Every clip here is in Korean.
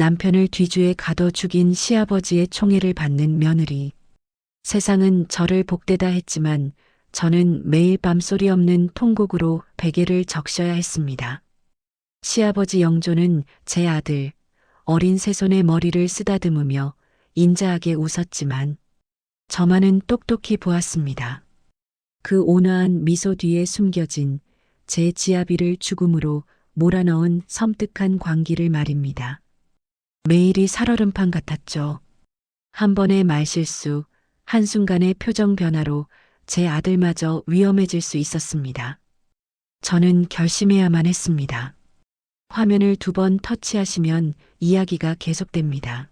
남편을 뒤주에 가둬 죽인 시아버지의 총애를 받는 며느리. 세상은 저를 복되다 했지만 저는 매일 밤 소리 없는 통곡으로 베개를 적셔야 했습니다. 시아버지 영조는 제 아들, 어린 새손의 머리를 쓰다듬으며 인자하게 웃었지만 저만은 똑똑히 보았습니다. 그 온화한 미소 뒤에 숨겨진 제 지아비를 죽음으로 몰아넣은 섬뜩한 광기를 말입니다. 매일이 살얼음판 같았죠. 한 번의 말실수, 한순간의 표정 변화로 제 아들마저 위험해질 수 있었습니다. 저는 결심해야만 했습니다. 화면을 두 번 터치하시면 이야기가 계속됩니다.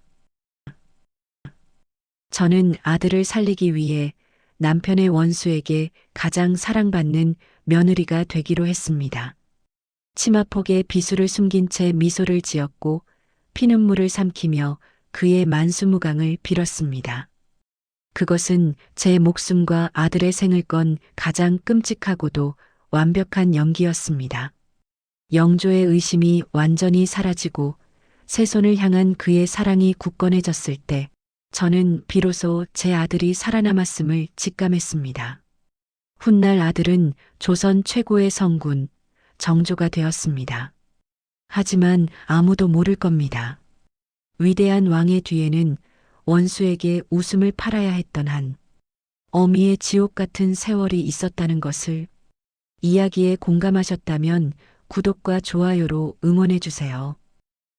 저는 아들을 살리기 위해 남편의 원수에게 가장 사랑받는 며느리가 되기로 했습니다. 치마폭에 비수를 숨긴 채 미소를 지었고 피눈물을 삼키며 그의 만수무강을 빌었습니다. 그것은 제 목숨과 아들의 생을 건 가장 끔찍하고도 완벽한 연기였습니다. 영조의 의심이 완전히 사라지고 새 손을 향한 그의 사랑이 굳건해졌을 때 저는 비로소 제 아들이 살아남았음을 직감했습니다. 훗날 아들은 조선 최고의 성군, 정조가 되었습니다. 하지만 아무도 모를 겁니다. 위대한 왕의 뒤에는 원수에게 웃음을 팔아야 했던 한 어미의 지옥 같은 세월이 있었다는 것을 이야기에 공감하셨다면 구독과 좋아요로 응원해 주세요.